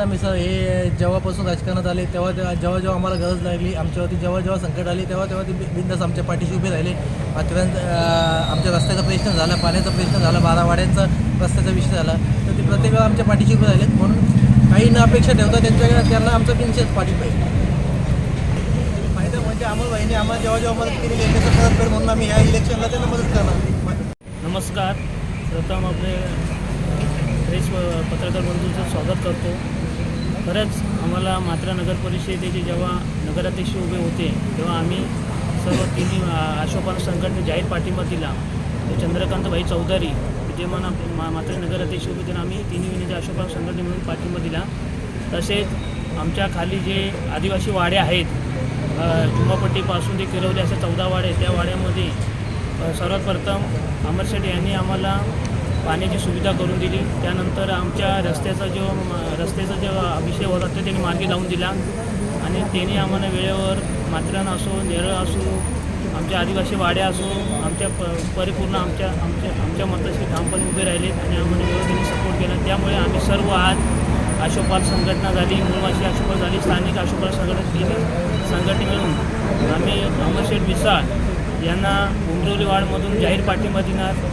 दादा मिसळ हे जेव्हापासून राजकारणात आले तेव्हा तेव्हा जेव्हा जेव्हा आम्हाला गरज लागली आमच्यावरती जेव्हा जेव्हा संकट आले तेव्हा तेव्हा ते बिंदास बिनधास्त आमच्या पाठीशी उभे राहिले. अत्यंत आमच्या रस्त्याचा प्रश्न झाला पाण्याचा प्रश्न झाला बारावाड्यांचा रस्त्याचा विषय झाला. तर ते प्रत्येक वेळा आमच्या पाठीशी उभे राहिले म्हणून काही न अपेक्षा ठेवता त्यांच्या त्यांना आमचा बिनशेष पाठिंबा पाहिजे फायदा म्हणजे अमोलबाईंनी आम्हाला जेव्हा जेव्हा मदत केली आहे म्हणून आम्ही ह्या इलेक्शनला त्यांना मदत करणार. नमस्कार. प्रथम आपले प्रेस पत्रकार बंधूंचं स्वागत करतो. खरंच आम्हाला मात्रा नगर परिषदेचे जेव्हा नगराध्यक्ष उभे होते तेव्हा आम्ही सर्व तिन्ही आ- संघटने जाहीर पाठिंबा दिला. तर चंद्रकांतभाई चौधरी विद्यमान मा मात्र नगराध्यक्ष उभे त्यांना आम्ही तिन्ही विनंती आशोपान संघटने म्हणून पाठिंबा दिला. तसेच आमच्या खाली जे आदिवासी वाडे आहेत अ, जुमापट्टीपासून ते किरवले असे चौदा वाडे त्या वाड्यामध्ये सर्वात प्रथम अमर शेठ यांनी आम्हाला पाण्याची सुविधा करून दिली. त्यानंतर आमच्या रस्त्याचा जो रस्त्याचा जो विषय होता तो त्यांनी मार्गी लावून दिला. आणि त्यांनी आम्हाला वेळेवर मात्रण असो नेरळ असो आमच्या आदिवासी वाड्या असो आमच्या प परिपूर्ण आमच्या आमच्या आमच्या मताशी ठामपणे उभे राहिले आणि आम्हाला वेळेवर त्यांनी सपोर्ट केला. त्यामुळे आम्ही सर्व आज आशोपाल संघटना झाली मूळवाशी आशोपाल झाली स्थानिक आशोपाल संघटना तिन्ही संघटने मिळून आम्ही अमरशेठ मिसाळ यांना उमरवली वाडमधून जाहीर पाठिंबा देणार.